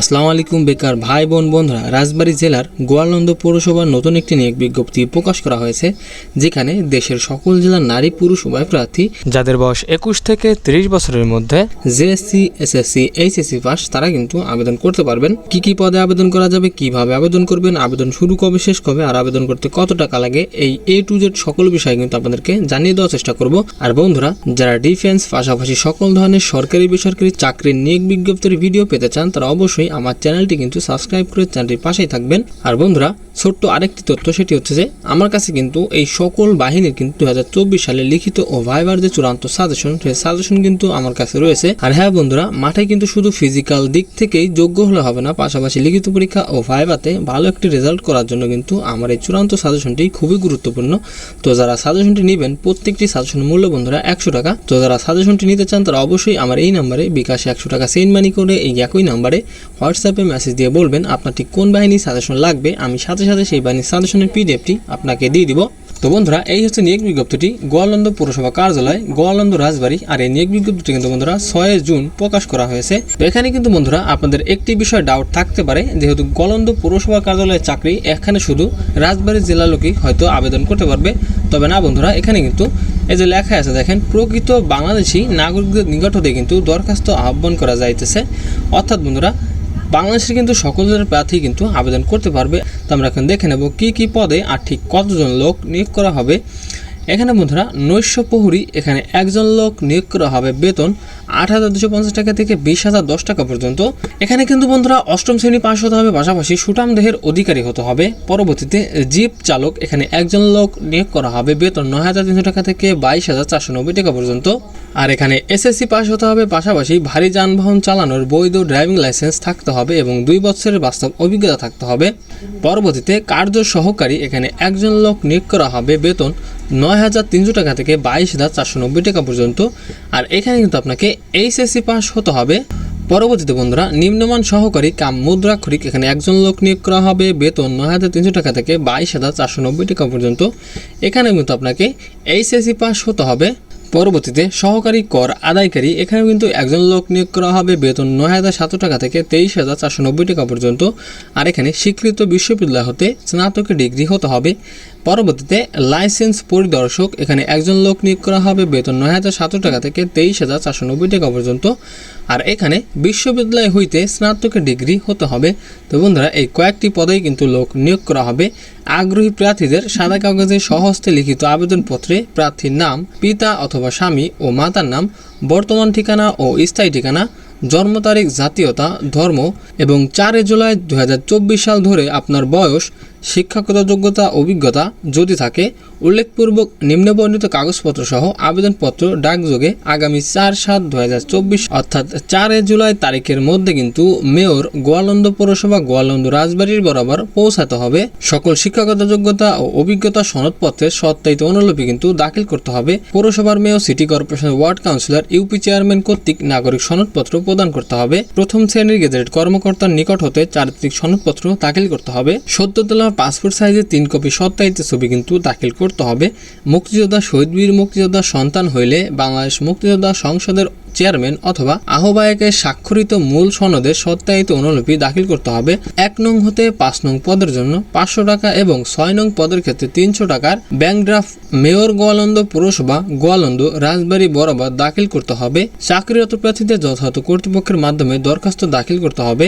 আসসালামু আলাইকুম, বেকার ভাই বোন বন্ধুরা। রাজবাড়ী জেলার গোয়ালন্দ পৌরসভার নতুন একটি নিয়োগ বিজ্ঞপ্তি প্রকাশ করা হয়েছে, যেখানে দেশের সকল জেলার নারী পুরুষ উভয় প্রার্থী যাদের বয়স একুশ থেকে তিরিশ বছরের মধ্যে জেএসসি এসএসসি এইচএসসি পাস, তারা কিন্তু আবেদন করতে পারবেন। কি কি পদে আবেদন করা যাবে, কীভাবে আবেদন করবেন, আবেদন শুরু কবে, শেষ কবে, আর আবেদন করতে কত টাকা লাগে, এই এ টু জেড সকল বিষয়ে কিন্তু আপনাদেরকে জানিয়ে দেওয়ার চেষ্টা করব। আর বন্ধুরা, যারা ডিফেন্স পাশাপাশি সকল ধরনের সরকারি বেসরকারি চাকরির নিয়োগ বিজ্ঞপ্তির ভিডিও পেতে চান, তারা অবশ্যই আমার চ্যানেলটি কিন্তু সাবস্ক্রাইব করে চ্যানেলটির পাশেই থাকবেন। আর বন্ধুরা ছোট্ট আরেকটি তথ্য সেটি হচ্ছে যে, আমার কাছে কিন্তু এই সকল বাহিনীর কিন্তু দু হাজার চব্বিশ সালে লিখিত ও ভাইবার যে চূড়ান্ত সাজেশন, সেই সাজেশন কিন্তু আমার কাছে রয়েছে। আর হ্যাঁ বন্ধুরা, মাঠে কিন্তু শুধু ফিজিক্যাল দিক থেকেই যোগ্য হলে হবে না, পাশাপাশি লিখিত পরীক্ষা ও ভাইবাতে ভালো একটি রেজাল্ট করার জন্য কিন্তু আমার এই চূড়ান্ত সাজেশনটি খুবই গুরুত্বপূর্ণ। তো যারা সাজেশনটি নেবেন, প্রত্যেকটি সাজেশন মূল্য বন্ধুরা একশো টাকা। তো যারা সাজেশনটি নিতে চান, তারা অবশ্যই আমার এই নাম্বারে বিকাশে একশো টাকা সেন্ড মানি করে এই একই নাম্বারে হোয়াটসঅ্যাপে মেসেজ দিয়ে বলবেন আপনার ঠিক কোন বাহিনী সাজেশন লাগবে, আমি সাথে সাথে সেই বাহিনীর সাজেশনের পিডিএফটি আপনাকে দিয়ে দিব। তো বন্ধুরা, এই হচ্ছে নিয়োগ বিজ্ঞপ্তিটি। গোয়ালন্দ পৌরসভা কার্যালয়, গোয়ালন্দ রাজবাড়ি, আর এই নিয়োগ বিজ্ঞপ্তিটি কিন্তু বন্ধুরা ছয় জুন প্রকাশ করা হয়েছে। এখানে কিন্তু বন্ধুরা আপনাদের একটি বিষয় ডাউট থাকতে পারে, যেহেতু গোয়ালন্দ পৌরসভা কার্যালয়ের চাকরি এখানে শুধু রাজবাড়ী জেলার লোকই হয়তো আবেদন করতে পারবে। তবে না বন্ধুরা, এখানে কিন্তু এই যে লেখা আছে, দেখেন, প্রকৃত বাংলাদেশি নাগরিকদের নিকট হতে কিন্তু দরখাস্ত আহ্বান করা যাইতেছে। অর্থাৎ বন্ধুরা বাংলাদেশের কিন্তু সকল ধরনের প্রার্থী কিন্তু আবেদন করতে পারবে। তো আমরা এখন দেখে নেব কী কী পদে আর ঠিক কতজন লোক নিয়োগ করা হবে। এখানে বন্ধুরা নৈশ প্রহরী, এখানে একজন লোক নিয়োগ করা হবে বেতন। আট হাজার দুশো পঞ্চাশ টাকা থেকে বিশ হাজার দশ টাকা পর্যন্ত। এখানে কিন্তু বন্ধুরা অষ্টম শ্রেণি পাশ হতে হবে, পাশাপাশি সুটাম দেহের অধিকারী হতে হবে। পরবর্তীতে জিপ চালক, এখানে একজন লোক নিয়োগ করা হবে বেতন নয় হাজার তিনশো টাকা থেকে বাইশ হাজার চারশো নব্বই টাকা পর্যন্ত। আর এখানে এসএসসি পাশ হতে হবে, পাশাপাশি ভারী যানবাহন চালানোর বৈধ ড্রাইভিং লাইসেন্স থাকতে হবে এবং দুই বছরের বাস্তব অভিজ্ঞতা থাকতে হবে। পরবর্তীতে কার্য সহকারী, এখানে একজন লোক নিয়োগ করা হবে বেতন নয় হাজার তিনশো টাকা থেকে বাইশ হাজার চারশো নব্বই টাকা পর্যন্ত। আর এখানে কিন্তু আপনাকে এইচএসসি পাস হতে হবে। পরবর্তীতে বন্ধুরা, নিম্নমান সহকারী কাম মুদ্রাক্ষরিক এখানে একজন লোক নিয়োগ করা হবে। বেতন নয় হাজার তিনশো টাকা থেকে বাইশ হাজার চারশো নব্বই টাকা পর্যন্ত। এখানে কিন্তু আপনাকে এইচএসসি পাস হতে হবে। পরবর্তীতে সহকারী কর আদায়কারী এখানে কিন্তু একজন লোক নিয়োগ করা হবে। বেতন নয় হাজার সাতশো টাকা থেকে তেইশ হাজার চারশো নব্বই টাকা পর্যন্ত। আর এখানে স্বীকৃত বিশ্ববিদ্যালয় হতে স্নাতকের ডিগ্রি হতে হবে। পরবর্তীতে লাইসেন্স পরিদর্শক, এখানে একজন লোক নিয়োগ করা হবে, বেতন নয় হাজার সাতশো টাকা থেকে তেইশ হাজার চারশো নব্বই টাকা পর্যন্ত। আর এখানে বিশ্ববিদ্যালয় হইতে স্নাতকের ডিগ্রি হতে হবে। তো বন্ধুরা, এই কয়েকটি পদেই কিন্তু লোক নিয়োগ করা হবে। আগ্রহী প্রার্থীদের সাদা কাগজে সহস্তে লিখিত আবেদনপত্রে প্রার্থীর নাম, পিতা অথবা স্বামী ও মাতার নাম, বর্তমান ঠিকানা ও স্থায়ী ঠিকানা, জন্ম তারিখ, জাতীয়তা, ধর্ম এবং চারে জুলাই দু হাজার চব্বিশ সাল ধরে আপনার বয়স শিক্ষাগত যোগ্যতা, অভিজ্ঞতা যদি থাকে, উল্লেখপূর্বক নিম্নবর্ণিত কাগজপত্র সহ আবেদনপত্র ডাকযোগে আগামী চার সাত দু অর্থাৎ চারে জুলাই তারিখের মধ্যে কিন্তু মেয়র গোয়ালন্দ পৌরসভা গোয়ালন্দ রাজবাড়ির বরাবর পৌঁছাতে হবে। সকল শিক্ষাগত যোগ্যতা ও অভিজ্ঞতা সনদপত্রের সত্যায়িত অনুলিপি কিন্তু দাখিল করতে হবে। পৌরসভার mayor, city corporation ward councillor, UP chairman কর্তৃক নাগরিক সনদপত্র প্রদান করতে হবে। প্রথম শ্রেণির গেজেট কর্মকর্তার নিকট হতে চারিত্রিক সনদপত্র দাখিল করতে হবে। সদ্য তোলা পাসপোর্ট সাইজের তিন কপি সত্যায়িত ছবি কিন্তু দাখিল করতে হবে। মুক্তিযোদ্ধা শহীদ বীর মুক্তিযোদ্ধার সন্তান হইলে বাংলাদেশ মুক্তিযোদ্ধা সংসদের চেয়ারম্যান অথবা আহ্বায়কের স্বাক্ষরিত মূল সনদে সত্যায়িত অনুলিপি দাখিল করতে হবে। এক নং হতে পাঁচ নং পদের জন্য পাঁচশো টাকা এবং ছয় নং পদের ক্ষেত্রে তিনশো টাকার ব্যাংক ড্রাফট মেয়র গোয়ালন্দ পৌরসভা গোয়ালন্দ রাজবাড়ী বরাবর দাখিল করতে হবে। চাকরিরত প্রার্থীদের যথাযথ কর্তৃপক্ষের মাধ্যমে দরখাস্ত দাখিল করতে হবে।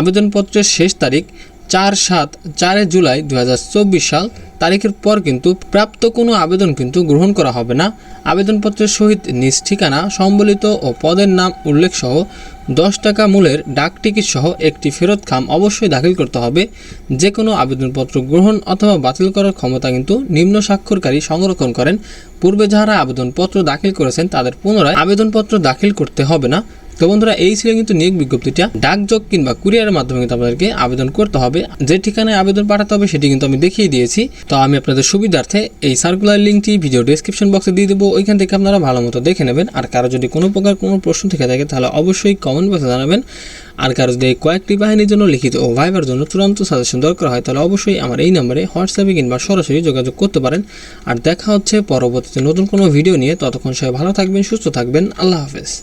আবেদনপত্রের শেষ তারিখ চার সাত চারে জুলাই দু হাজার চব্বিশ সাল তারিখের পর কিন্তু প্রাপ্ত কোনো আবেদন কিন্তু গ্রহণ করা হবে না। আবেদনপত্রের সহিত নিজ ঠিকানা, সম্বলিত ও পদের নাম উল্লেখ সহ দশ টাকা মূল্যের ডাক টিকিট সহ একটি ফেরত খাম অবশ্যই দাখিল করতে হবে। যে কোনো আবেদনপত্র গ্রহণ অথবা বাতিল করার ক্ষমতা কিন্তু নিম্ন স্বাক্ষরকারী সংরক্ষণ করেন। পূর্বে যারা আবেদনপত্র দাখিল করেছেন তাদের পুনরায় আবেদনপত্র দাখিল করতে হবে না। তো বন্ধুরা, এই ছিল কিন্তু নিয়োগ বিজ্ঞপ্তিটা। ডাকযোগ কিংবা কুরিয়ারের মাধ্যমে কিন্তু আপনাদেরকে আবেদন করতে হবে। যে ঠিকানায় আবেদন পাঠাতে হবে সেটি কিন্তু আমি দেখিয়ে দিয়েছি। তো আমি আপনাদের সুবিধার্থে এই সার্কুলার লিঙ্কটি ভিডিও ডিসক্রিপশন বক্সে দিয়ে দেবো। ওইখান থেকে আপনারা ভালো মতো দেখে নেবেন। আর কারও যদি কোনো প্রকার কোনো প্রশ্ন থেকে থাকে, তাহলে অবশ্যই কমেন্ট বক্সে জানাবেন। আর কারও যদি কয়েকটি বাহিনীর জন্য লিখিত ও ভাইবার জন্য চূড়ান্ত সাজেশন দরকার হয়, তাহলে অবশ্যই আমার এই নম্বরে হোয়াটসঅ্যাপে কিংবা সরাসরি যোগাযোগ করতে পারেন। আর দেখা হচ্ছে পরবর্তীতে নতুন কোনো ভিডিও নিয়ে। ততক্ষণ সবাই ভালো থাকবেন, সুস্থ থাকবেন। আল্লাহ হাফেজ।